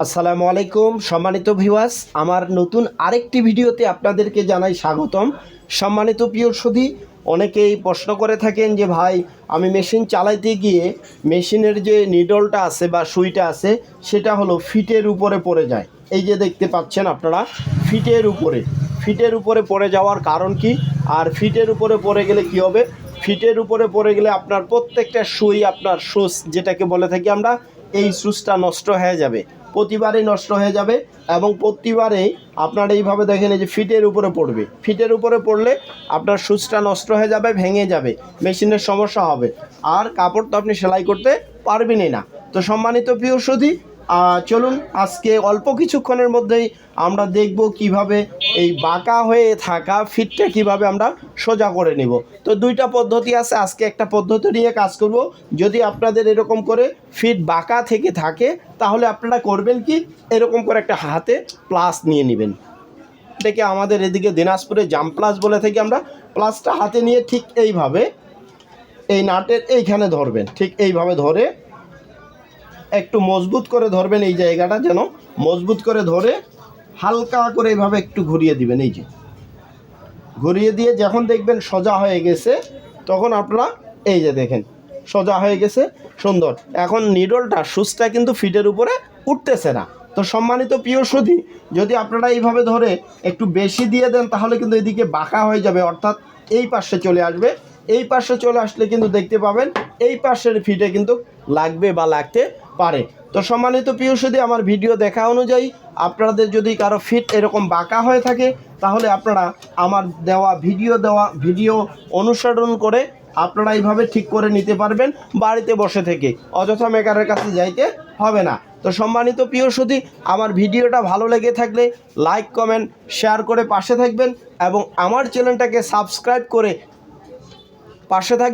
আসসালামু আলাইকুম, সম্মানিত ভিউয়ার্স, আমার নতুন আরেকটি ভিডিওতে আপনাদেরকে জানাই স্বাগতম। সম্মানিত প্রিয় সুধী, অনেকেই প্রশ্ন করে থাকেন যে, ভাই, আমি মেশিন চালাইতে গিয়ে মেশিনের যে নিডলটা আছে বা সুইটা আছে, সেটা হলো ফিটের উপরে পড়ে যায়। এই যে দেখতে পাচ্ছেন আপনারা, ফিটের উপরে। ফিটের উপরে পড়ে যাওয়ার কারণ কি? আর ফিটের উপরে পড়ে গেলে কি হবে? ফিটের উপরে পড়ে গেলে আপনার প্রত্যেকটা সুই, আপনার সুস যেটাকে বলে থাকি আমরা, এই সুসটা নষ্ট হয়ে যাবে। প্রতিবারই নষ্ট হয়ে যাবে এবং প্রতিবারেই আপনার এইভাবে দেখেন এই যে ফিটের উপরে পড়বে। ফিটের উপরে পড়লে আপনার সুচটা নষ্ট হয়ে যাবে, ভেঙে যাবে, মেশিনের সমস্যা হবে। আর কাপড় তো আপনি সেলাই করতে পারবেনই না। তো সম্মানিত প্রিয় সুধী চলুন আজকে অল্প কিছুক্ষণের মধ্যেই আমরা দেখব কীভাবে এই বাঁকা হয়ে থাকা ফিটটা কীভাবে আমরা সোজা করে নিব। তো দুইটা পদ্ধতি আছে, আজকে একটা পদ্ধতি নিয়ে কাজ করব। যদি আপনাদের এরকম করে ফিট বাঁকা থেকে থাকে, তাহলে আপনারা করবেন কি, এরকম করে একটা হাতে প্লাস নিয়ে নেবেন। এটাকে আমাদের এদিকে দিনাজপুরে জাম প্লাস বলে থাকি আমরা, প্লাসটা হাতে নিয়ে ঠিক এইভাবে, এই নাটের এইখানে ধরবেন, ঠিক এইভাবে ধরে একটু মজবুত করে ধরবেন এই জায়গাটা যেন মজবুত করে ধরে হালকা করে এইভাবে একটু ঘুরিয়ে দিবেন, এই যে। ঘুরিয়ে দিয়ে যখন দেখবেন সোজা হয়ে গেছে, তখন আপনারা এই যে দেখেন, সোজা হয়ে গেছে, সুন্দর। এখন নিডলটা সুচটা কিন্তু ফিটের উপরে উঠতেছে না। তো সম্মানিত প্রিয় সুধী, যদি আপনারা এইভাবে ধরে একটু বেশি দিয়ে দেন, তাহলে কিন্তু এদিকে বাঁকা হয়ে যাবে, অর্থাৎ এই পাশে চলে আসবে। এই পাশে চলে আসলে কিন্তু দেখতে পাবেন, এই পাশের ফিটে কিন্তু লাগবে বা লাগতে পারে। তো সম্মানিত প্রিয় সুধী আমার ভিডিও দেখা অনুযায়ী আপনাদের যদি কারও ফিট এরকম বাঁকা হয়ে থাকে, তাহলে আপনারা আমার দেওয়া ভিডিও দেওয়া, ভিডিও অনুসরণ করে আপনারা এইভাবে ঠিক করে নিতে পারবেন বাড়িতে বসে থেকে। অযথা মেকারের কাছে যাইতে হবে না। তো সম্মানিত প্রিয় সুধী আমার ভিডিওটা ভালো লেগে থাকলে লাইক কমেন্ট শেয়ার করে পাশে থাকবেন এবং আমার চ্যানেলটাকে সাবস্ক্রাইব করে পাশে থাকবেন।